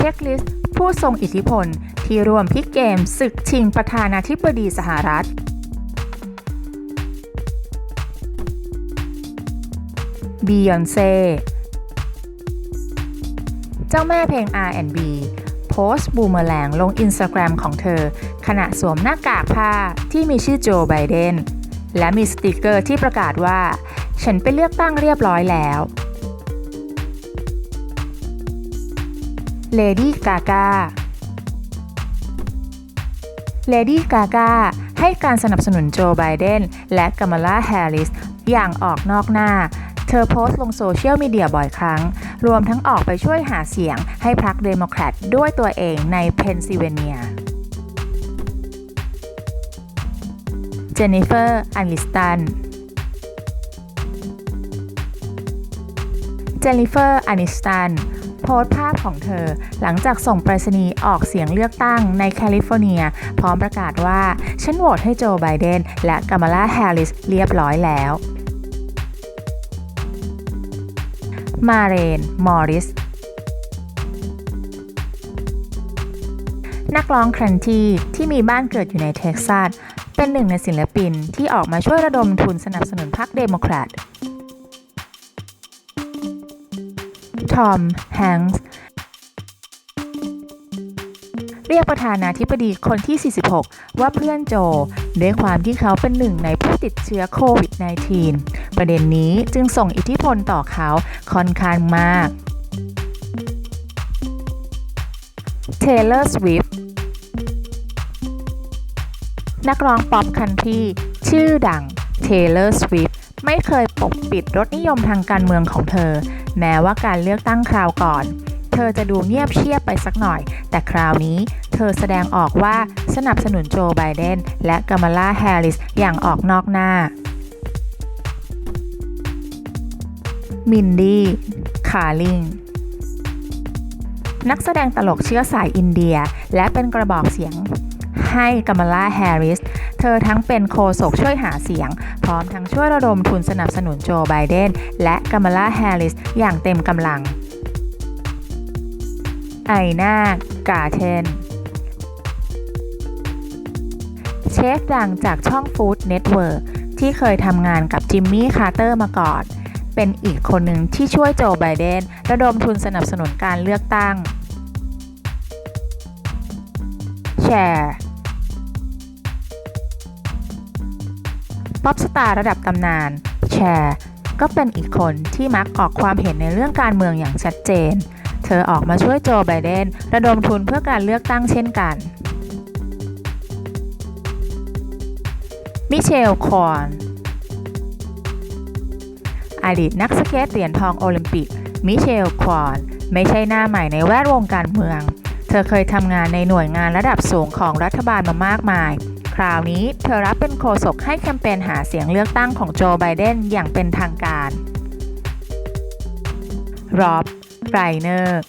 เช็คลิสต์ผู้ทรงอิทธิพล ที่รวมพิกเกมศึกชิงประธานาธิบดีสหรัฐ บียอนเซ่เจ้าแม่เพลง R&B โพสต์บูมเมอแรงลงอินสตาแกรมของเธอ ขณะสวมหน้ากากผ้าที่มีชื่อโจไบเดนและมีสติกเกอร์ที่ประกาศว่า ฉันไปเลือกตั้งเรียบร้อยแล้ว เลดี้กากาเลดี้กากาให้การสนับสนุนโจไบเดนและกัม a ลาแฮร์ริสอย่างออกนอกหน้า เธอโพสต์ลงโซเชียลมีเดียบ่อยครั้ง รวมทั้งออกไปช่วยหาเสียงให้พรรคเดโมแครตด้วยตัวเองในเพนซิลเวเนียเจนนิเฟอร์อันลิสตันเจนนิเฟอร์อานิสตัน พสต์ภาพของเธอ หลังจากส่งไปรษณีย์ออกเสียงเลือกตั้งในแคลิฟอร์เนีย พร้อมประกาศว่า ฉันโหวตให้โจไบเดนและกัม a ลาแฮร์ริสเรียบร้อยแล้ว มาเรน มอริส นักร้องครันทีที่มีบ้านเกิดอยู่ในเท็กซัสเป็นหนึ่งในศิลปินที่ออกมาช่วยระดมทุนสนับสนุนพรรคเดโมแครต ทอม แฮงส์ เรียกประธานาธิบดีคนที่ 46 ว่าเพื่อนโจ ด้วยความที่เขาเป็นหนึ่งในผู้ติดเชื้อโควิด -19 ประเด็นนี้จึงส่งอิทธิพลต่อเขาค่อนข้างมาก Taylor Swift นักร้องป๊อปคันทรีชื่อดัง Taylor Swift ไม่เคยปกปิดรสนิยมทางการเมืองของเธอ แม้ว่าการเลือกตั้งคราวก่อน เธอจะดูเงียบเชียบไปสักหน่อย แต่คราวนี้เธอแสดงออกว่าสนับสนุนโจไบเดนและกัม a ลาแฮร์ริสอย่างออกนอกหน้า มินดี้คาริงนักแสดงตลกเชื้อสายอินเดีย และเป็นกระบอกเสียงให้กัม a ลาแฮร์ริส เธอทั้งเป็นโคศกช่วยหาเสียง พร้อมทั้งช่วยระดมทุนสนับสนุนโจไบเดน และกัม a ลาแฮร์ริสอย่างเต็มกำลัง ไอหน้ากาเทนเชฟดังจากช่อง Food Network ที่เคยทำงานกับจิมมี่คาร์เตอร์มาก่อน เป็นอีกคนหนึ่งที่ช่วยโจไบเดน ระดมทุนสนับสนุนการเลือกตั้ง แชร์ ป๊อปสตาร์ระดับตำนาน แชร์ ก็เป็นอีกคนที่มักออกความเห็นในเรื่องการเมืองอย่างชัดเจน เธอออกมาช่วยโจไบเดนระดมทุนเพื่อการเลือกตั้งเช่นกัน มิเชล คอนอดีตนักสเก็ตเหรียญทองโอลิมปิก มิเชลคอน ไม่ใช่หน้าใหม่ในแวดวงการเมือง เธอเคยทำงานในหน่วยงานระดับสูงของรัฐบาลมามากมาย ราวนี้เธอรับเป็นโฆษกให้แคมเปญหาเสียงเลือกตั้งของโจไบเดนอย่างเป็นทางการรอบไรเนอร์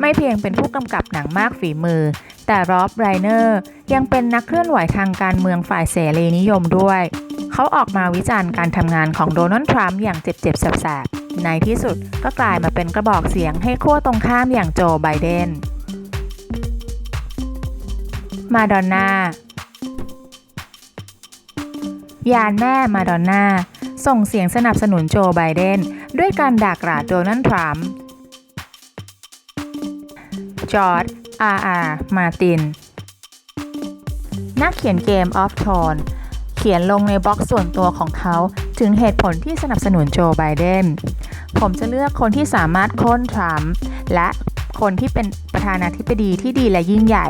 ไม่เพียงเป็นผู้กำกับหนังมากฝีมือ แต่รอบไรเนอร์ยังเป็นนักเคลื่อนไหวทางการเมืองฝ่ายเสรีนิยมด้วย เขาออกมาวิจารณ์การทำงานของโดนัลด์ทรัมป์อย่างเจ็บๆแสบๆในที่สุดก็กลายมาเป็นกระบอกเสียงให้ขั้วตรงข้ามอย่างโจไบเดน มาดอนน่ายานแม่มาดอนน่าส่งเสียงสนับสนุนโจไบเดนด้วยการด่ากราดโดนัลด์ทรัมป์จอร์ดอาร์อาร์มาติน นักเขียนเกม of Thrones เขียนลงในบล็อกส่วนตัวของเขาถึงเหตุผลที่สนับสนุนโจไบเดน ผมจะเลือกคนที่สามารถโค่นทรัมป์และคนที่เป็นประธานาธิบดีที่ดีและยิ่งใหญ่